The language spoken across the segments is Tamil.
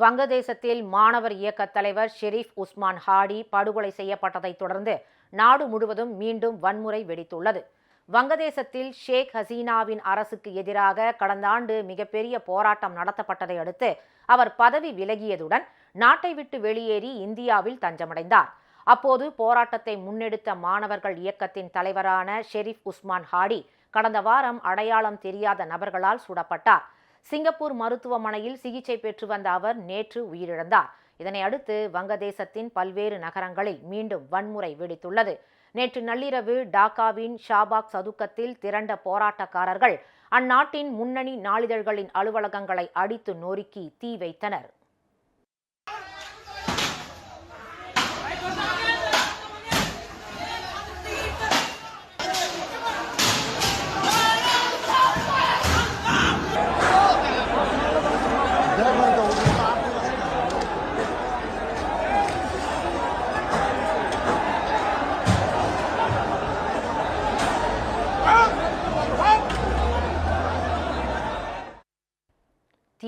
வங்கதேசத்தில் மாணவர் இயக்க தலைவர் ஷெரீப் உஸ்மான் ஹாடி படுகொலை செய்யப்பட்டதைத் தொடர்ந்து நாடு முழுவதும் மீண்டும் வன்முறை வெடித்துள்ளது. வங்கதேசத்தில் ஷேக் ஹசீனாவின் அரசுக்கு எதிராக கடந்த ஆண்டு மிகப்பெரிய போராட்டம் நடத்தப்பட்டதை அடுத்து அவர் பதவி விலகியதுடன் நாட்டை விட்டு வெளியேறி இந்தியாவில் தஞ்சமடைந்தார். அப்போது போராட்டத்தை முன்னெடுத்த மாணவர்கள் இயக்கத்தின் தலைவரான ஷெரீப் உஸ்மான் ஹாடி கடந்த வாரம் அடையாளம் தெரியாத நபர்களால் சுடப்பட்டார். சிங்கப்பூர் மருத்துவமனையில் சிகிச்சை பெற்று வந்த அவர் நேற்று உயிரிழந்தார். இதனை அடுத்து வங்கதேசத்தின் பல்வேறு நகரங்களில் மீண்டும் வன்முறை வெடித்துள்ளது. நேற்று நள்ளிரவு டாக்காவின் ஷாபாக் சதுக்கத்தில் திரண்ட போராட்டக்காரர்கள் அந்நாட்டின் முன்னணி நாளிதழ்களின் அலுவலகங்களை அடித்து நொறுக்கி தீ வைத்தனர்.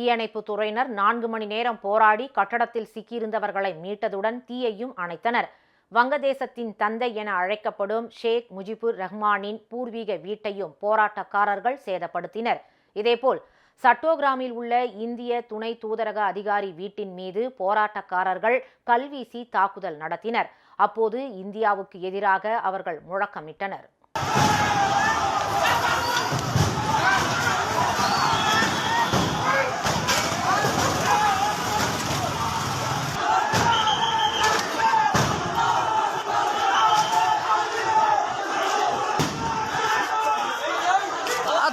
தீயணைப்பு துறையினர் நான்கு மணி நேரம் போராடி கட்டடத்தில் சிக்கியிருந்தவர்களை மீட்டதுடன் தீயையும் அணைத்தனர். வங்கதேசத்தின் தந்தை என அழைக்கப்படும் ஷேக் முஜிபுர் ரஹ்மானின் பூர்வீக வீட்டையும் போராட்டக்காரர்கள் சேதப்படுத்தினர். இதேபோல் சட்டோகிராமில் உள்ள இந்திய துணை தூதரக அதிகாரி வீட்டின் மீது போராட்டக்காரர்கள் கல்வீசி தாக்குதல் நடத்தினர். அப்போது இந்தியாவுக்கு எதிராக அவர்கள் முழக்கமிட்டனர்.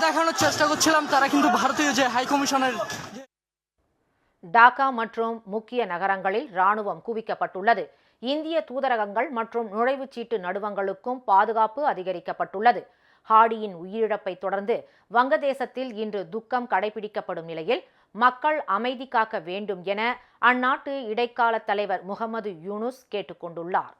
দেখানোর চেষ্টা করছিলাম তারা কিন্তু ভারতীয় যে হাই কমিশনের যে- டாக்கா மற்றும் முக்கிய நகரங்களில் ராணுவம் குவிக்கப்பட்டுள்ளது இந்திய தூதரகங்கள் மற்றும் நுழைவுச்சீட்டு நடுவங்களுக்கும் பாதுகாப்பு அதிகரிக்கப்பட்டுள்ளது ஹாடியின் உயிரிழப்பை தொடர்ந்து வங்கதேசத்தில் இன்று துக்கம் கடைபிடிக்கப்படும் நிலையில் மக்கள் அமைதி காக்க வேண்டும் என அந்நாட்டு இடைக்கால தலைவர் முகமது யூனுஸ் கேட்டுக்கொண்டுள்ளார்